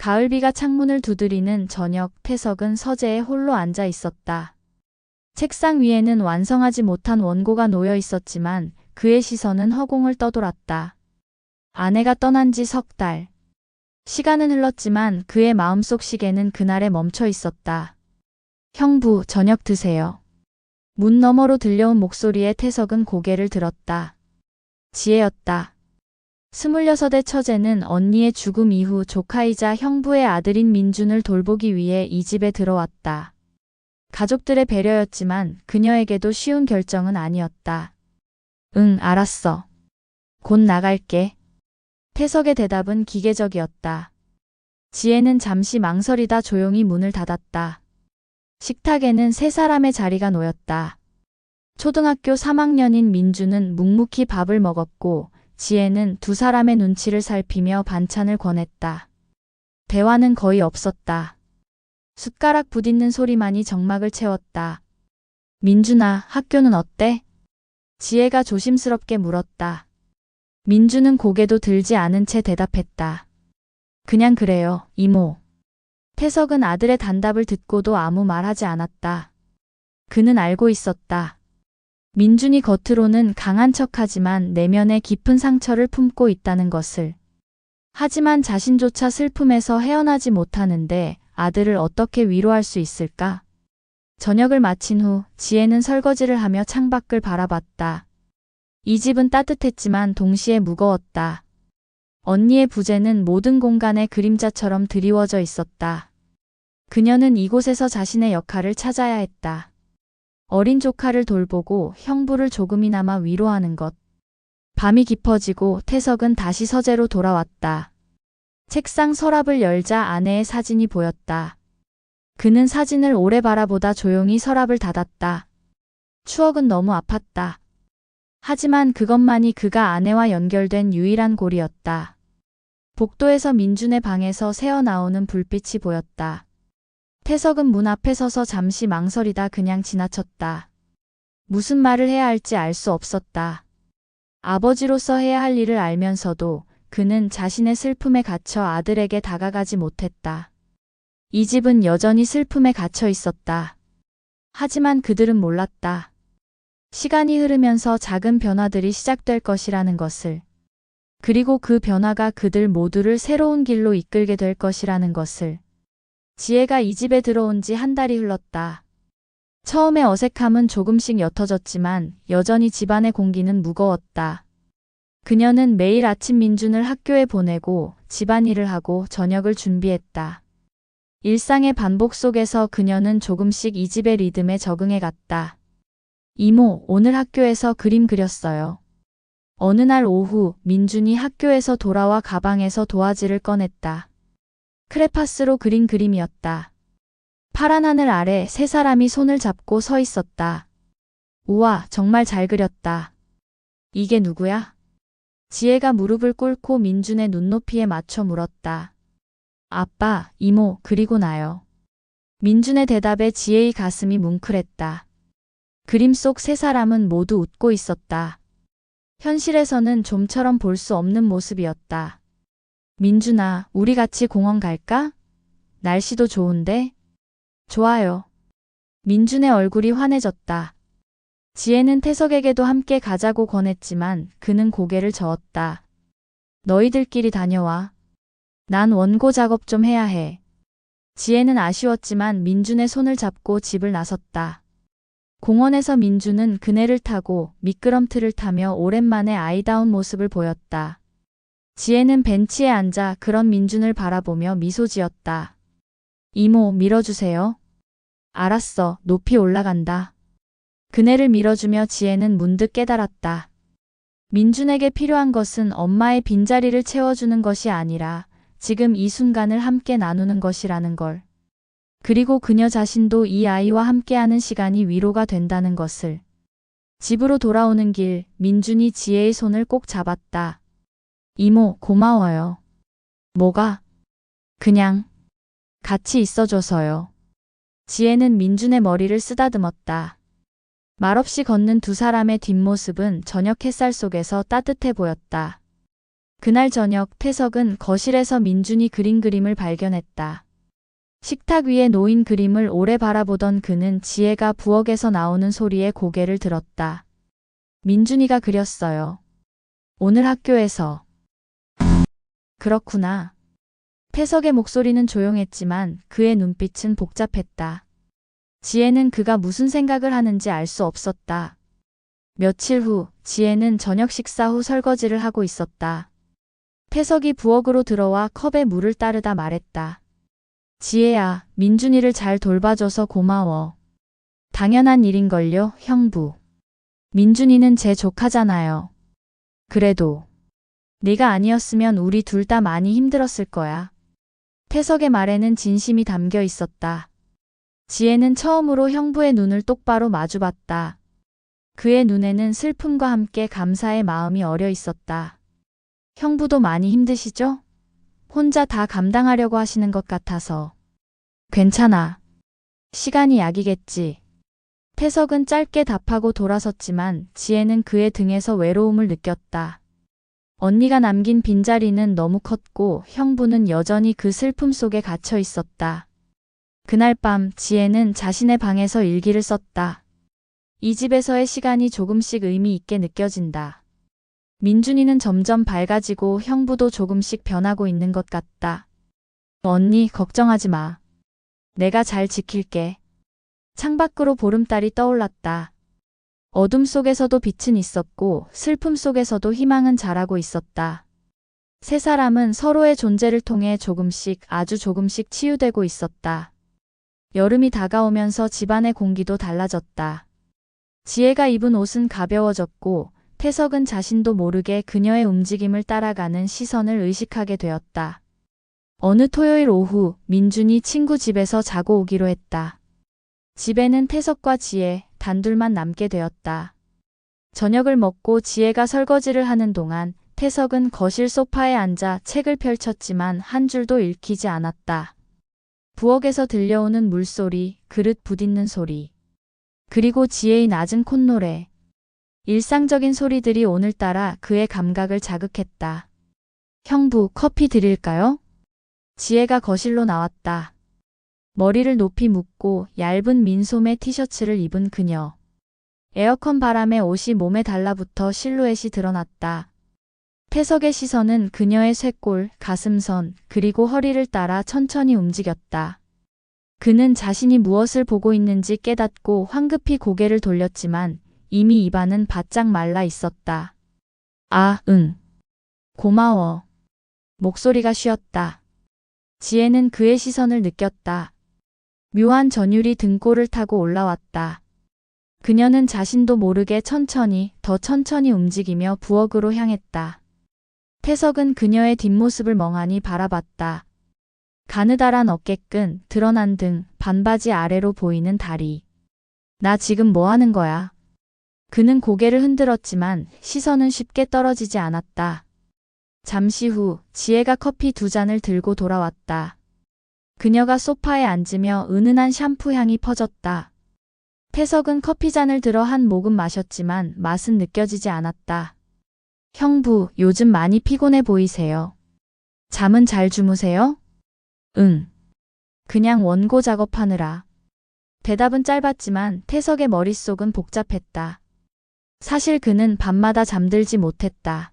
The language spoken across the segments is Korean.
가을비가 창문을 두드리는 저녁 태석은 서재에 홀로 앉아 있었다. 책상 위에는 완성하지 못한 원고가 놓여 있었지만 그의 시선은 허공을 떠돌았다. 아내가 떠난 지 석 달. 시간은 흘렀지만 그의 마음속 시계는 그날에 멈춰 있었다. 형부, 저녁 드세요. 문 너머로 들려온 목소리에 태석은 고개를 들었다. 지혜였다. 스물여섯의 처제는 언니의 죽음 이후 조카이자 형부의 아들인 민준을 돌보기 위해 이 집에 들어왔다. 가족들의 배려였지만 그녀에게도 쉬운 결정은 아니었다. 응, 알았어. 곧 나갈게. 태석의 대답은 기계적이었다. 지혜는 잠시 망설이다 조용히 문을 닫았다. 식탁에는 세 사람의 자리가 놓였다. 초등학교 3학년인 민주는 묵묵히 밥을 먹었고 지혜는 두 사람의 눈치를 살피며 반찬을 권했다. 대화는 거의 없었다. 숟가락 부딪는 소리만이 정막을 채웠다. 민준아, 학교는 어때? 지혜가 조심스럽게 물었다. 민주는 고개도 들지 않은 채 대답했다. 그냥 그래요, 이모. 태석은 아들의 단답을 듣고도 아무 말하지 않았다. 그는 알고 있었다. 민준이 겉으로는 강한 척하지만 내면에 깊은 상처를 품고 있다는 것을. 하지만 자신조차 슬픔에서 헤어나지 못하는데 아들을 어떻게 위로할 수 있을까? 저녁을 마친 후 지혜는 설거지를 하며 창밖을 바라봤다. 이 집은 따뜻했지만 동시에 무거웠다. 언니의 부재는 모든 공간에 그림자처럼 드리워져 있었다. 그녀는 이곳에서 자신의 역할을 찾아야 했다. 어린 조카를 돌보고 형부를 조금이나마 위로하는 것. 밤이 깊어지고 태석은 다시 서재로 돌아왔다. 책상 서랍을 열자 아내의 사진이 보였다. 그는 사진을 오래 바라보다 조용히 서랍을 닫았다. 추억은 너무 아팠다. 하지만 그것만이 그가 아내와 연결된 유일한 고리였다. 복도에서 민준의 방에서 새어나오는 불빛이 보였다. 태석은 문 앞에 서서 잠시 망설이다 그냥 지나쳤다. 무슨 말을 해야 할지 알 수 없었다. 아버지로서 해야 할 일을 알면서도 그는 자신의 슬픔에 갇혀 아들에게 다가가지 못했다. 이 집은 여전히 슬픔에 갇혀 있었다. 하지만 그들은 몰랐다. 시간이 흐르면서 작은 변화들이 시작될 것이라는 것을. 그리고 그 변화가 그들 모두를 새로운 길로 이끌게 될 것이라는 것을. 지혜가 이 집에 들어온 지 한 달이 흘렀다. 처음에 어색함은 조금씩 옅어졌지만 여전히 집안의 공기는 무거웠다. 그녀는 매일 아침 민준을 학교에 보내고 집안일을 하고 저녁을 준비했다. 일상의 반복 속에서 그녀는 조금씩 이 집의 리듬에 적응해 갔다. 이모, 오늘 학교에서 그림 그렸어요. 어느 날 오후 민준이 학교에서 돌아와 가방에서 도화지를 꺼냈다. 크레파스로 그린 그림이었다. 파란 하늘 아래 세 사람이 손을 잡고 서 있었다. 우와, 정말 잘 그렸다. 이게 누구야? 지혜가 무릎을 꿇고 민준의 눈높이에 맞춰 물었다. 아빠, 이모, 그리고 나요. 민준의 대답에 지혜의 가슴이 뭉클했다. 그림 속 세 사람은 모두 웃고 있었다. 현실에서는 좀처럼 볼 수 없는 모습이었다. 민준아, 우리 같이 공원 갈까? 날씨도 좋은데? 좋아요. 민준의 얼굴이 환해졌다. 지혜는 태석에게도 함께 가자고 권했지만 그는 고개를 저었다. 너희들끼리 다녀와. 난 원고 작업 좀 해야 해. 지혜는 아쉬웠지만 민준의 손을 잡고 집을 나섰다. 공원에서 민준은 그네를 타고 미끄럼틀을 타며 오랜만에 아이다운 모습을 보였다. 지혜는 벤치에 앉아 그런 민준을 바라보며 미소 지었다. 이모, 밀어주세요. 알았어, 높이 올라간다. 그네를 밀어주며 지혜는 문득 깨달았다. 민준에게 필요한 것은 엄마의 빈자리를 채워주는 것이 아니라 지금 이 순간을 함께 나누는 것이라는 걸. 그리고 그녀 자신도 이 아이와 함께하는 시간이 위로가 된다는 것을. 집으로 돌아오는 길, 민준이 지혜의 손을 꼭 잡았다. 이모, 고마워요. 뭐가? 그냥, 같이 있어줘서요. 지혜는 민준의 머리를 쓰다듬었다. 말없이 걷는 두 사람의 뒷모습은 저녁 햇살 속에서 따뜻해 보였다. 그날 저녁 태석은 거실에서 민준이 그린 그림을 발견했다. 식탁 위에 놓인 그림을 오래 바라보던 그는 지혜가 부엌에서 나오는 소리에 고개를 들었다. 민준이가 그렸어요. 오늘 학교에서. 그렇구나. 태석의 목소리는 조용했지만 그의 눈빛은 복잡했다. 지혜는 그가 무슨 생각을 하는지 알 수 없었다. 며칠 후 지혜는 저녁 식사 후 설거지를 하고 있었다. 태석이 부엌으로 들어와 컵에 물을 따르다 말했다. 지혜야, 민준이를 잘 돌봐줘서 고마워. 당연한 일인걸요, 형부. 민준이는 제 조카잖아요. 그래도 네가 아니었으면 우리 둘 다 많이 힘들었을 거야. 태석의 말에는 진심이 담겨 있었다. 지혜는 처음으로 형부의 눈을 똑바로 마주봤다. 그의 눈에는 슬픔과 함께 감사의 마음이 어려 있었다. 형부도 많이 힘드시죠? 혼자 다 감당하려고 하시는 것 같아서. 괜찮아. 시간이 약이겠지. 태석은 짧게 답하고 돌아섰지만 지혜는 그의 등에서 외로움을 느꼈다. 언니가 남긴 빈자리는 너무 컸고 형부는 여전히 그 슬픔 속에 갇혀 있었다. 그날 밤 지혜는 자신의 방에서 일기를 썼다. 이 집에서의 시간이 조금씩 의미 있게 느껴진다. 민준이는 점점 밝아지고 형부도 조금씩 변하고 있는 것 같다. 언니, 걱정하지 마. 내가 잘 지킬게. 창밖으로 보름달이 떠올랐다. 어둠 속에서도 빛은 있었고 슬픔 속에서도 희망은 자라고 있었다. 세 사람은 서로의 존재를 통해 조금씩 아주 조금씩 치유되고 있었다. 여름이 다가오면서 집안의 공기도 달라졌다. 지혜가 입은 옷은 가벼워졌고 태석은 자신도 모르게 그녀의 움직임을 따라가는 시선을 의식하게 되었다. 어느 토요일 오후 민준이 친구 집에서 자고 오기로 했다. 집에는 태석과 지혜 단둘만 남게 되었다. 저녁을 먹고 지혜가 설거지를 하는 동안 태석은 거실 소파에 앉아 책을 펼쳤지만 한 줄도 읽히지 않았다. 부엌에서 들려오는 물소리, 그릇 부딪는 소리. 그리고 지혜의 낮은 콧노래. 일상적인 소리들이 오늘따라 그의 감각을 자극했다. 형부, 커피 드릴까요? 지혜가 거실로 나왔다. 머리를 높이 묶고 얇은 민소매 티셔츠를 입은 그녀. 에어컨 바람에 옷이 몸에 달라붙어 실루엣이 드러났다. 태석의 시선은 그녀의 쇄골, 가슴선, 그리고 허리를 따라 천천히 움직였다. 그는 자신이 무엇을 보고 있는지 깨닫고 황급히 고개를 돌렸지만 이미 입안은 바짝 말라 있었다. 아, 응. 고마워. 목소리가 쉬었다. 지혜는 그의 시선을 느꼈다. 묘한 전율이 등골을 타고 올라왔다. 그녀는 자신도 모르게 천천히, 더 천천히 움직이며 부엌으로 향했다. 태석은 그녀의 뒷모습을 멍하니 바라봤다. 가느다란 어깨끈, 드러난 등, 반바지 아래로 보이는 다리. 나 지금 뭐 하는 거야? 그는 고개를 흔들었지만 시선은 쉽게 떨어지지 않았다. 잠시 후 지혜가 커피 두 잔을 들고 돌아왔다. 그녀가 소파에 앉으며 은은한 샴푸 향이 퍼졌다. 태석은 커피잔을 들어 한 모금 마셨지만 맛은 느껴지지 않았다. 형부, 요즘 많이 피곤해 보이세요. 잠은 잘 주무세요? 응. 그냥 원고 작업하느라. 대답은 짧았지만 태석의 머릿속은 복잡했다. 사실 그는 밤마다 잠들지 못했다.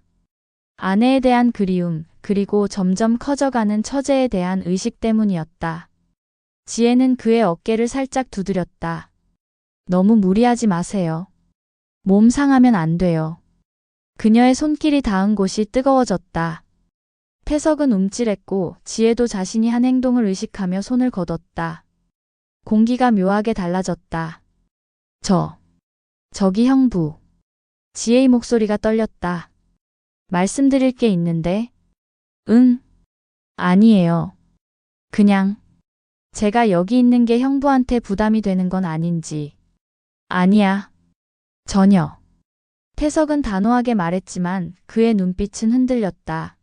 아내에 대한 그리움, 그리고 점점 커져가는 처제에 대한 의식 때문이었다. 지혜는 그의 어깨를 살짝 두드렸다. 너무 무리하지 마세요. 몸 상하면 안 돼요. 그녀의 손길이 닿은 곳이 뜨거워졌다. 태석은 움찔했고 지혜도 자신이 한 행동을 의식하며 손을 거뒀다. 공기가 묘하게 달라졌다. 저, 저기 형부. 지혜의 목소리가 떨렸다. 말씀드릴 게 있는데. 응? 아니에요. 그냥. 제가 여기 있는 게 형부한테 부담이 되는 건 아닌지. 아니야. 전혀. 태석은 단호하게 말했지만 그의 눈빛은 흔들렸다.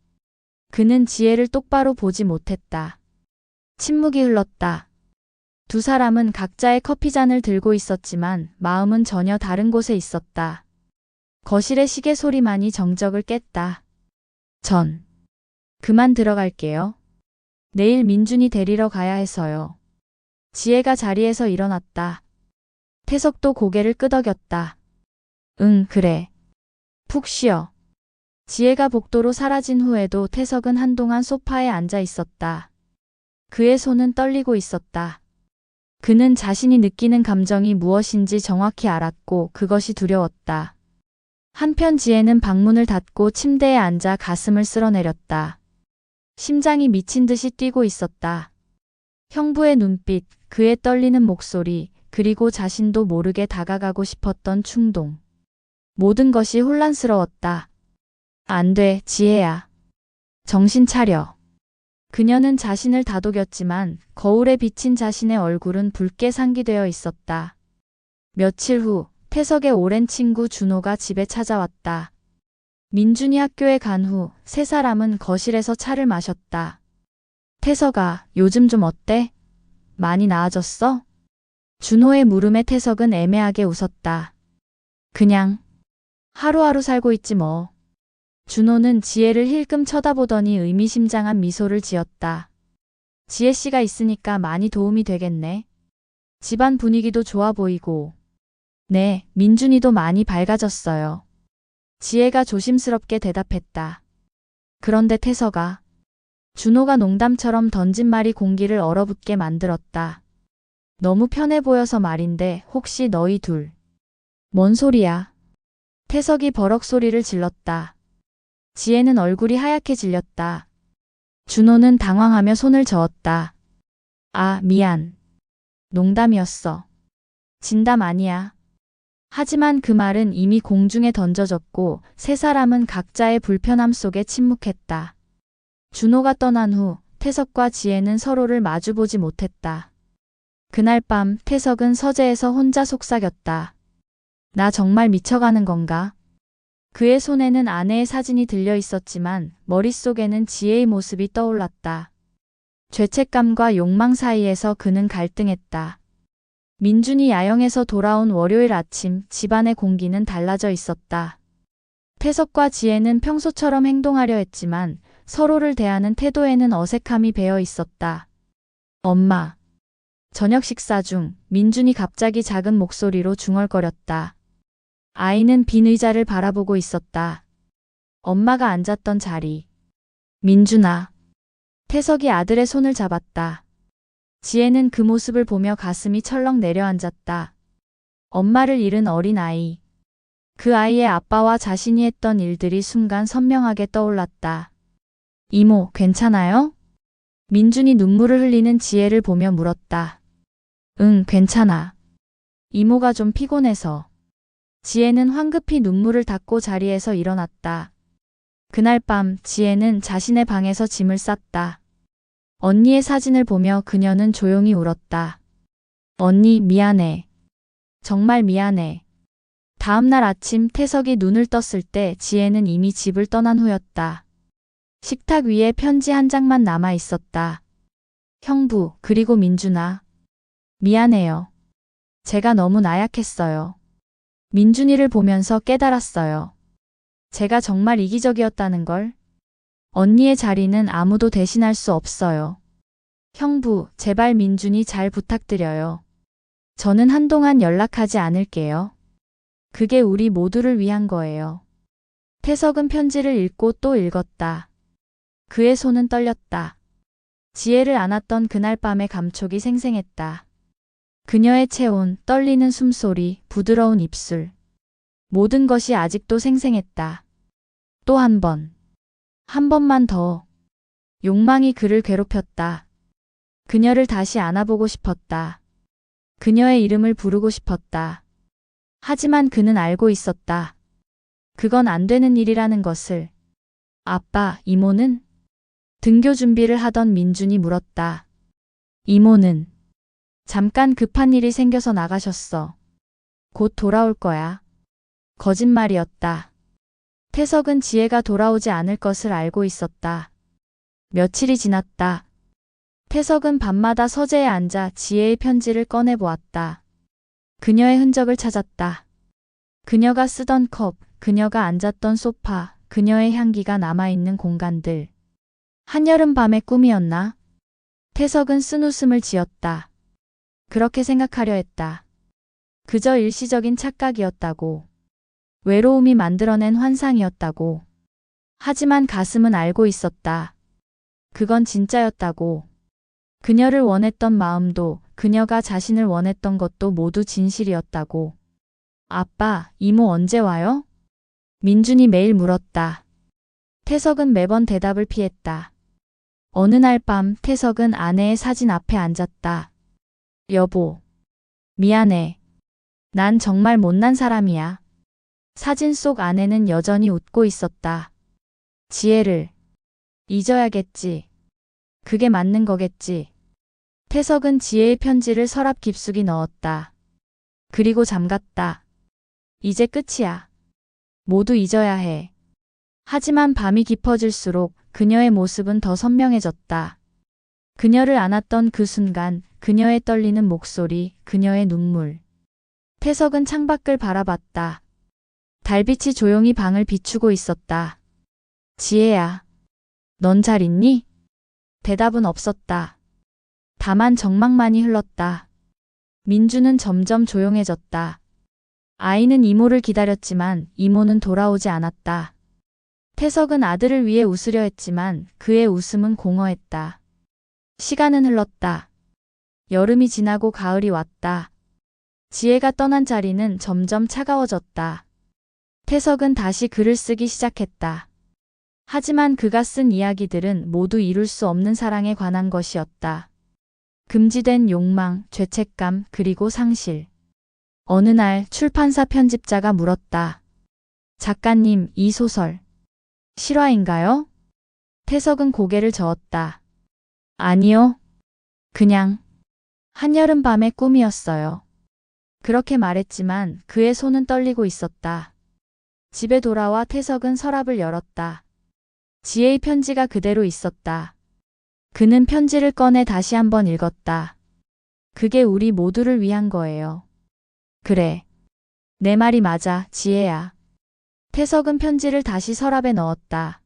그는 지혜를 똑바로 보지 못했다. 침묵이 흘렀다. 두 사람은 각자의 커피잔을 들고 있었지만 마음은 전혀 다른 곳에 있었다. 거실의 시계 소리만이 정적을 깼다. 전. 그만 들어갈게요. 내일 민준이 데리러 가야 해서요. 지혜가 자리에서 일어났다. 태석도 고개를 끄덕였다. 응, 그래. 푹 쉬어. 지혜가 복도로 사라진 후에도 태석은 한동안 소파에 앉아 있었다. 그의 손은 떨리고 있었다. 그는 자신이 느끼는 감정이 무엇인지 정확히 알았고 그것이 두려웠다. 한편 지혜는 방문을 닫고 침대에 앉아 가슴을 쓸어내렸다. 심장이 미친 듯이 뛰고 있었다. 형부의 눈빛, 그의 떨리는 목소리, 그리고 자신도 모르게 다가가고 싶었던 충동. 모든 것이 혼란스러웠다. 안 돼, 지혜야. 정신 차려. 그녀는 자신을 다독였지만 거울에 비친 자신의 얼굴은 붉게 상기되어 있었다. 며칠 후 태석의 오랜 친구 준호가 집에 찾아왔다. 민준이 학교에 간 후 세 사람은 거실에서 차를 마셨다. 태석아, 요즘 좀 어때? 많이 나아졌어? 준호의 물음에 태석은 애매하게 웃었다. 그냥 하루하루 살고 있지 뭐. 준호는 지혜를 힐끔 쳐다보더니 의미심장한 미소를 지었다. 지혜 씨가 있으니까 많이 도움이 되겠네. 집안 분위기도 좋아 보이고. 네, 민준이도 많이 밝아졌어요. 지혜가 조심스럽게 대답했다. 그런데 태서가 준호가 농담처럼 던진 말이 공기를 얼어붙게 만들었다. 너무 편해 보여서 말인데 혹시 너희 둘. 뭔 소리야? 태석이 버럭 소리를 질렀다. 지혜는 얼굴이 하얗게 질렸다. 준호는 당황하며 손을 저었다. 아, 미안. 농담이었어. 진담 아니야. 하지만 그 말은 이미 공중에 던져졌고 세 사람은 각자의 불편함 속에 침묵했다. 준호가 떠난 후 태석과 지혜는 서로를 마주보지 못했다. 그날 밤 태석은 서재에서 혼자 속삭였다. 나 정말 미쳐가는 건가? 그의 손에는 아내의 사진이 들려 있었지만 머릿속에는 지혜의 모습이 떠올랐다. 죄책감과 욕망 사이에서 그는 갈등했다. 민준이 야영에서 돌아온 월요일 아침 집안의 공기는 달라져 있었다. 태석과 지혜는 평소처럼 행동하려 했지만 서로를 대하는 태도에는 어색함이 배어 있었다. 엄마. 저녁 식사 중 민준이 갑자기 작은 목소리로 중얼거렸다. 아이는 빈 의자를 바라보고 있었다. 엄마가 앉았던 자리. 민준아. 태석이 아들의 손을 잡았다. 지혜는 그 모습을 보며 가슴이 철렁 내려앉았다. 엄마를 잃은 어린 아이. 그 아이의 아빠와 자신이 했던 일들이 순간 선명하게 떠올랐다. 이모, 괜찮아요? 민준이 눈물을 흘리는 지혜를 보며 물었다. 응, 괜찮아. 이모가 좀 피곤해서. 지혜는 황급히 눈물을 닦고 자리에서 일어났다. 그날 밤 지혜는 자신의 방에서 짐을 쌌다. 언니의 사진을 보며 그녀는 조용히 울었다. 언니, 미안해. 정말 미안해. 다음날 아침 태석이 눈을 떴을 때 지혜는 이미 집을 떠난 후였다. 식탁 위에 편지 한 장만 남아 있었다. 형부, 그리고 민준아. 미안해요. 제가 너무 나약했어요. 민준이를 보면서 깨달았어요. 제가 정말 이기적이었다는 걸. 언니의 자리는 아무도 대신할 수 없어요. 형부, 제발 민준이 잘 부탁드려요. 저는 한동안 연락하지 않을게요. 그게 우리 모두를 위한 거예요. 태석은 편지를 읽고 또 읽었다. 그의 손은 떨렸다. 지혜를 안았던 그날 밤의 감촉이 생생했다. 그녀의 체온, 떨리는 숨소리, 부드러운 입술. 모든 것이 아직도 생생했다. 또 한 번. 한 번만 더. 욕망이 그를 괴롭혔다. 그녀를 다시 안아보고 싶었다. 그녀의 이름을 부르고 싶었다. 하지만 그는 알고 있었다. 그건 안 되는 일이라는 것을. 아빠, 이모는? 등교 준비를 하던 민준이 물었다. 이모는? 잠깐 급한 일이 생겨서 나가셨어. 곧 돌아올 거야. 거짓말이었다. 태석은 지혜가 돌아오지 않을 것을 알고 있었다. 며칠이 지났다. 태석은 밤마다 서재에 앉아 지혜의 편지를 꺼내 보았다. 그녀의 흔적을 찾았다. 그녀가 쓰던 컵, 그녀가 앉았던 소파, 그녀의 향기가 남아있는 공간들. 한여름 밤의 꿈이었나? 태석은 쓴 웃음을 지었다. 그렇게 생각하려 했다. 그저 일시적인 착각이었다고. 외로움이 만들어낸 환상이었다고. 하지만 가슴은 알고 있었다. 그건 진짜였다고. 그녀를 원했던 마음도 그녀가 자신을 원했던 것도 모두 진실이었다고. 아빠, 이모 언제 와요? 민준이 매일 물었다. 태석은 매번 대답을 피했다. 어느 날 밤 태석은 아내의 사진 앞에 앉았다. 여보. 미안해. 난 정말 못난 사람이야. 사진 속 아내는 여전히 웃고 있었다. 지혜를 잊어야겠지. 그게 맞는 거겠지. 태석은 지혜의 편지를 서랍 깊숙이 넣었다. 그리고 잠갔다. 이제 끝이야. 모두 잊어야 해. 하지만 밤이 깊어질수록 그녀의 모습은 더 선명해졌다. 그녀를 안았던 그 순간, 그녀의 떨리는 목소리, 그녀의 눈물. 태석은 창밖을 바라봤다. 달빛이 조용히 방을 비추고 있었다. 지혜야. 넌 잘 있니? 대답은 없었다. 다만 정막만이 흘렀다. 민주는 점점 조용해졌다. 아이는 이모를 기다렸지만 이모는 돌아오지 않았다. 태석은 아들을 위해 웃으려 했지만 그의 웃음은 공허했다. 시간은 흘렀다. 여름이 지나고 가을이 왔다. 지혜가 떠난 자리는 점점 차가워졌다. 태석은 다시 글을 쓰기 시작했다. 하지만 그가 쓴 이야기들은 모두 이룰 수 없는 사랑에 관한 것이었다. 금지된 욕망, 죄책감, 그리고 상실. 어느 날 출판사 편집자가 물었다. 작가님, 이 소설. 실화인가요? 태석은 고개를 저었다. 아니요. 그냥 한여름 밤의 꿈이었어요. 그렇게 말했지만 그의 손은 떨리고 있었다. 집에 돌아와 태석은 서랍을 열었다. 지혜의 편지가 그대로 있었다. 그는 편지를 꺼내 다시 한번 읽었다. 그게 우리 모두를 위한 거예요. 그래. 내 말이 맞아, 지혜야. 태석은 편지를 다시 서랍에 넣었다.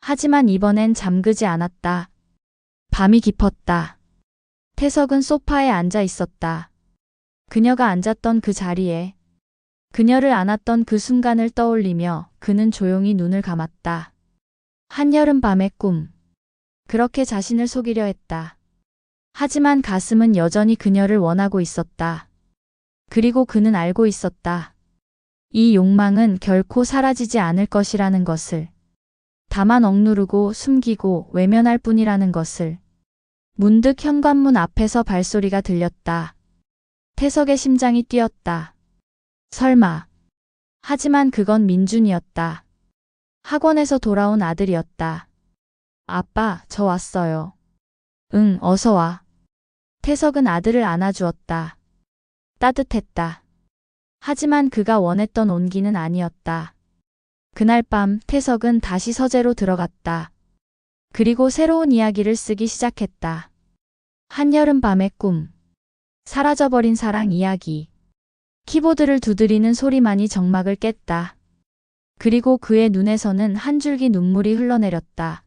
하지만 이번엔 잠그지 않았다. 밤이 깊었다. 태석은 소파에 앉아 있었다. 그녀가 앉았던 그 자리에 그녀를 안았던 그 순간을 떠올리며 그는 조용히 눈을 감았다. 한여름 밤의 꿈. 그렇게 자신을 속이려 했다. 하지만 가슴은 여전히 그녀를 원하고 있었다. 그리고 그는 알고 있었다. 이 욕망은 결코 사라지지 않을 것이라는 것을. 다만 억누르고 숨기고 외면할 뿐이라는 것을. 문득 현관문 앞에서 발소리가 들렸다. 태석의 심장이 뛰었다. 설마. 하지만 그건 민준이었다. 학원에서 돌아온 아들이었다. 아빠, 저 왔어요. 응, 어서 와. 태석은 아들을 안아주었다. 따뜻했다. 하지만 그가 원했던 온기는 아니었다. 그날 밤 태석은 다시 서재로 들어갔다. 그리고 새로운 이야기를 쓰기 시작했다. 한여름 밤의 꿈. 사라져버린 사랑 이야기. 키보드를 두드리는 소리만이 정막을 깼다. 그리고 그의 눈에서는 한 줄기 눈물이 흘러내렸다.